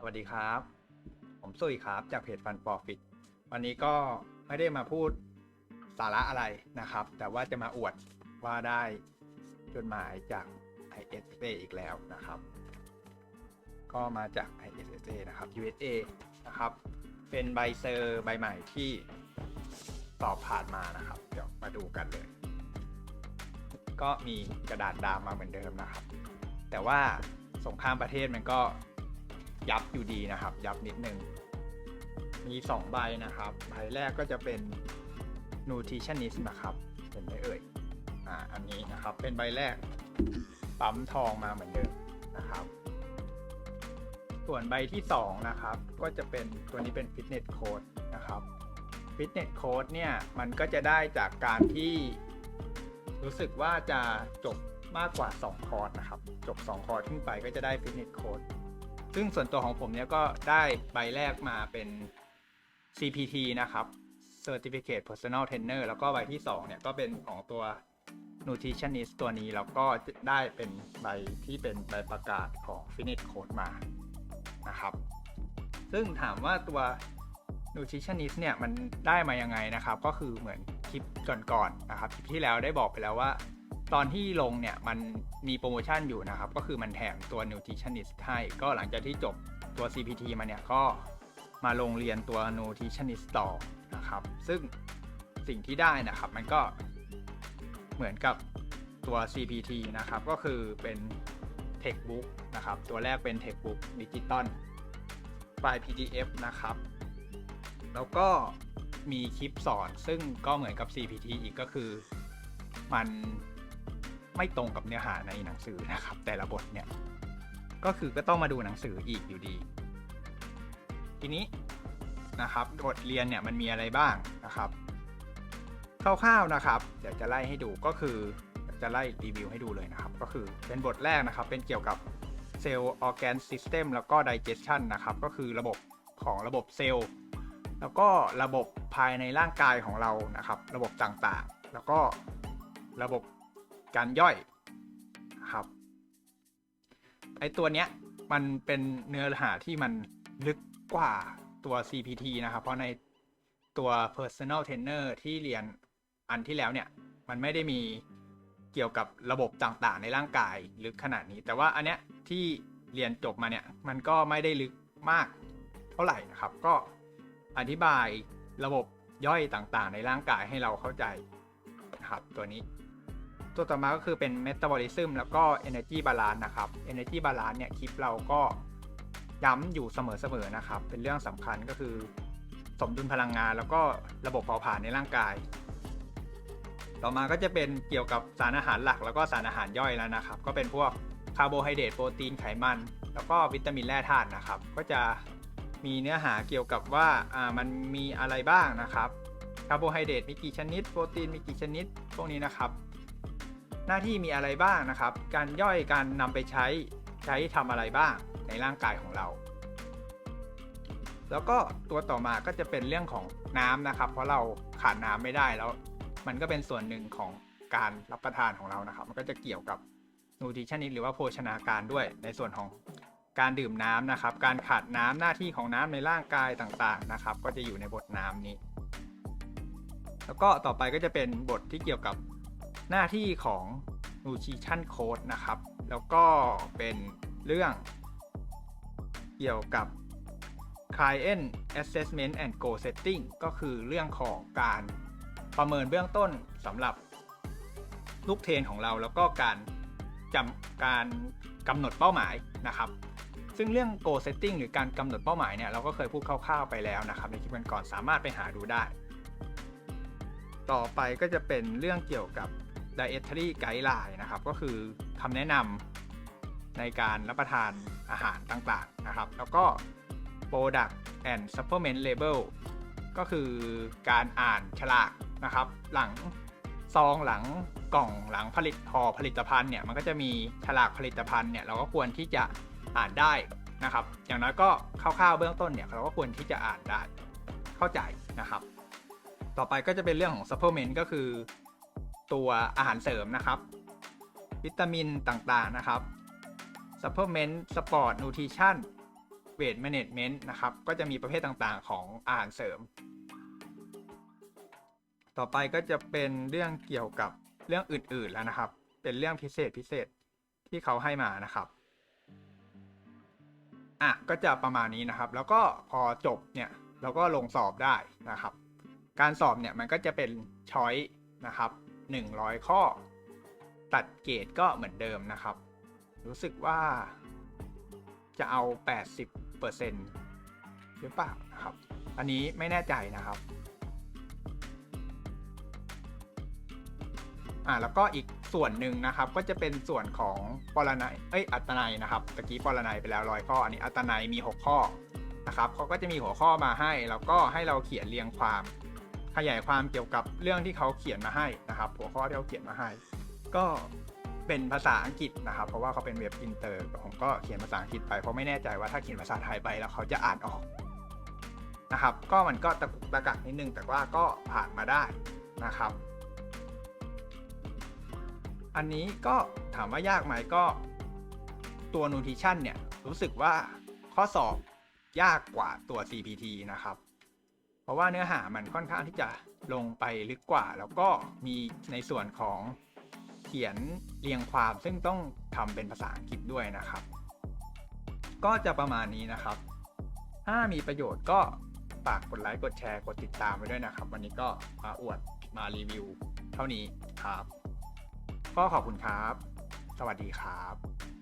สวัสดีครับ ผมซุยครับจากเพจฟันปอฟิตวันนี้ก็ไม่ได้มาพูดสาระอะไรนะครับ แต่ว่าจะมาอวดว่าได้จดหมายจาก ISA อีกแล้วนะครับ ก็มาจาก ISA นะครับ USA นะครับ เป็นใบเซอร์ใบใหม่ที่สอบผ่านมานะครับ เดี๋ยวมาดูกันเลย ก็มีกระดาษดามมาเหมือนเดิมนะครับ แต่ว่าสงครามประเทศมันก็ ยับอยู่ดีนะครับ ยับนิดนึง มี 2 ใบนะครับ ใบแรกก็จะเป็น nutritionist นะครับเห็นไหมเอ่ยอ่าอันนี้นะครับเป็นใบแรกปั๊มทองมาเหมือนเดิมนะครับ ส่วนใบที่ 2 นะครับ ก็จะเป็นตัวนี้เป็น fitness code นะครับ fitness code เนี่ยมันก็จะได้จากการที่รู้สึกว่าจะจบมากกว่า 2 คอร์สนะครับ จบ 2 คอร์สขึ้นไปก็จะได้ fitness code ซึ่งส่วนตัวของผมเนี่ยก็ได้ใบแรกมาเป็น CPT นะครับ Certificate Personal Trainer แล้วก็ใบที่ 2 เนี่ยก็เป็นของตัว Nutritionist ตัวนี้ แล้วก็ได้เป็นใบที่เป็นใบประกาศของ Fitness Code มานะครับ ซึ่งถามว่าตัว Nutritionist เนี่ยมันได้มายังไงนะครับ ก็คือเหมือนคลิปก่อนๆนะครับคลิปที่แล้วได้บอกไปแล้วว่า ตอนที่ลงเนี่ยมันมีโปรโมชั่นอยู่นะครับ ก็คือมันแถมตัว Nutritionist ให้ก็หลังจากที่จบตัว CPT มาเนี่ยก็มาลงเรียนตัว Nutritionist ต่อนะครับ ซึ่งสิ่งที่ได้นะครับมันก็เหมือนกับตัว CPT นะครับ ก็คือเป็น Textbook นะครับ ตัวแรกเป็น Textbook ดิจิตอลไฟล์ PDF นะครับ แล้วก็มีคลิปสอนซึ่งก็เหมือนกับ CPT อีกก็คือมัน ไม่ตรงกับเนื้อหาในหนังสือนะครับ แต่ละบทเนี่ยก็คือก็ต้องมาดูหนังสืออีกอยู่ดี ทีนี้นะครับบทเรียนเนี่ยมันมีอะไรบ้างนะครับคร่าวๆนะครับเดี๋ยวจะไล่ให้ดูก็คือจะไล่รีวิวให้ดูเลยนะครับ ก็คือเป็นบทแรกนะครับ เป็นเกี่ยวกับเซลล์ออแกนซิสเต็มแล้วก็ digestion นะครับ ก็คือระบบของระบบเซลล์ แล้วก็ระบบภายในร่างกายของเรานะครับ ระบบต่างๆ แล้วก็ระบบ การย่อยครับไอตัวเนี้ยมันเป็นเนื้อหาที่มันลึกกว่าตัว CPT นะครับ เพราะในตัว personal trainer ที่เรียนอันที่แล้วเนี่ย มันไม่ได้มีเกี่ยวกับระบบต่างๆ ในร่างกายลึกขนาดนี้ แต่ว่าอันเนี้ยที่เรียนจบมาเนี่ย มันก็ไม่ได้ลึกมากเท่าไหร่นะครับ ก็อธิบายระบบย่อยต่างๆ ในร่างกายให้เราเข้าใจครับตัวนี้ ตัวต่อมาก็คือเป็น Metabolism แล้วก็ Energy Balance นะครับ Energy Balance เนี่ยคลิปเราก็ย้ำอยู่เสมอๆนะครับ เป็นเรื่องสำคัญก็คือ สมดุลพลังงานแล้วก็ระบบเผาผลาญในร่างกาย ต่อมาก็จะเป็นเกี่ยวกับสารอาหารหลักแล้วก็สารอาหารย่อยแล้วนะครับ ก็เป็นพวกคาร์โบไฮเดรตโปรตีนไขมัน แล้วก็วิตามินแร่ธาตุนะครับ ก็จะมีเนื้อหาเกี่ยวกับว่าอ่ามันมีอะไรบ้างนะครับคาร์โบไฮเดรตมีกี่ชนิด โปรตีนมีกี่ชนิด พวกนี้นะครับ หน้าที่มีอะไรบ้างนะครับ การย่อยการนำไปใช้ใช้ทำอะไรบ้างในร่างกายของเรา แล้วก็ตัวต่อมาก็จะเป็นเรื่องของน้ำนะครับ เพราะเราขาดน้ำไม่ได้แล้ว มันก็เป็นส่วนหนึ่งของการรับประทานของเรานะครับ มันก็จะเกี่ยวกับนูทริชันนิหรือว่าโภชนาการด้วยในส่วนของการดื่มน้ำนะครับ การขาดน้ำหน้าที่ของน้ำในร่างกายต่างๆนะครับ ก็จะอยู่ในบทน้ำนี้ แล้วก็ต่อไปก็จะเป็นบทที่เกี่ยวกับ หน้าที่ของ nutrition code นะครับ แล้วก็เป็นเรื่องเกี่ยวกับ client assessment and goal setting ก็คือเรื่องของการประเมินเบื้องต้นสำหรับลูกเทนของเราแล้วก็การจำการกำหนดเป้าหมายนะครับ ซึ่งเรื่อง goal setting หรือการกำหนดเป้าหมายเนี่ยเราก็เคยพูดคร่าวๆไปแล้วนะครับในคลิปก่อนๆสามารถไปหาดูได้ ต่อไปก็จะเป็นเรื่องเกี่ยวกับ dietary guideline นะครับ ก็คือคำแนะนำในการรับประทานอาหารต่างๆนะครับ แล้วก็ product and supplement label ก็คือการอ่านฉลากนะครับ หลังซองหลังกล่องหลังผลิตห่อผลิตภัณฑ์เนี่ยมันก็จะมีฉลากผลิตภัณฑ์เนี่ยเราก็ควรที่จะอ่านได้นะครับ อย่างน้อยก็คร่าวๆเบื้องต้นเนี่ยเราก็ควรที่จะอ่านได้เข้าใจนะครับ ต่อไปก็จะเป็นเรื่องของ supplement ก็คือ ตัวอาหารเสริมนะครับ วิตามินต่างๆนะครับ supplement sport nutrition weight management นะครับ ก็จะมีประเภทต่างๆ ของอาหารเสริม ต่อไปก็จะเป็นเรื่องเกี่ยวกับเรื่องอื่นๆแล้วนะครับ เป็นเรื่องพิเศษพิเศษที่เขาให้มานะครับอะก็จะประมาณนี้นะครับ แล้วก็พอจบเนี่ยเราก็ลงสอบได้นะครับ การสอบเนี่ยมันก็จะเป็นช้อยนะครับ 100 ข้อ ตัดเกรดก็เหมือนเดิมนะครับ รู้สึกว่าจะเอา 80%หรือเปล่านะครับ อันนี้ไม่แน่ใจนะครับอ่าแล้วก็อีกส่วนหนึ่งนะครับก็จะเป็นส่วนของปรนัยเอ้ยอัตนัยนะครับตะกี้ปรนัยไปแล้วร้อยข้ออันนี้อัตนัยมี 6 ข้อนะครับเขาก็จะมีหัวข้อมาให้ แล้วก็ให้เราเขียนเรียงความ ขยายความเกี่ยวกับเรื่องที่เขาเขียนมาให้นะครับ หัวข้อที่เขาเขียนมาให้ ก็เป็นภาษาอังกฤษนะครับ เพราะว่าเขาเป็นเว็บอินเตอร์ผมก็เขียนภาษาอังกฤษไปเพราะไม่แน่ใจว่าถ้าเขียนภาษาไทยไปแล้วเขาจะอ่านออกนะครับ ก็มันก็ตะกุกตะกักนิดนึงแต่ว่าก็ผ่านมาได้นะครับ อันนี้ก็ถามว่ายากไหมก็ตัว nutrition เนี่ยรู้สึกว่าข้อสอบยากกว่าตัว CPT นะครับ ราะว่าเนื้อหามันค่อนข้างที่จะลงไปลึกกว่า แล้วก็มีในส่วนของเขียนเรียงความซึ่งต้องทำเป็นภาษาอังกฤษด้วยนะครับ ก็จะประมาณนี้นะครับ ถ้ามีประโยชน์ก็ฝากกดไลค์กดแชร์กดติดตามไว้ด้วยนะครับ วันนี้ก็มาอวดมารีวิว เท่านี้ครับ ก็ขอบคุณครับ สวัสดีครับ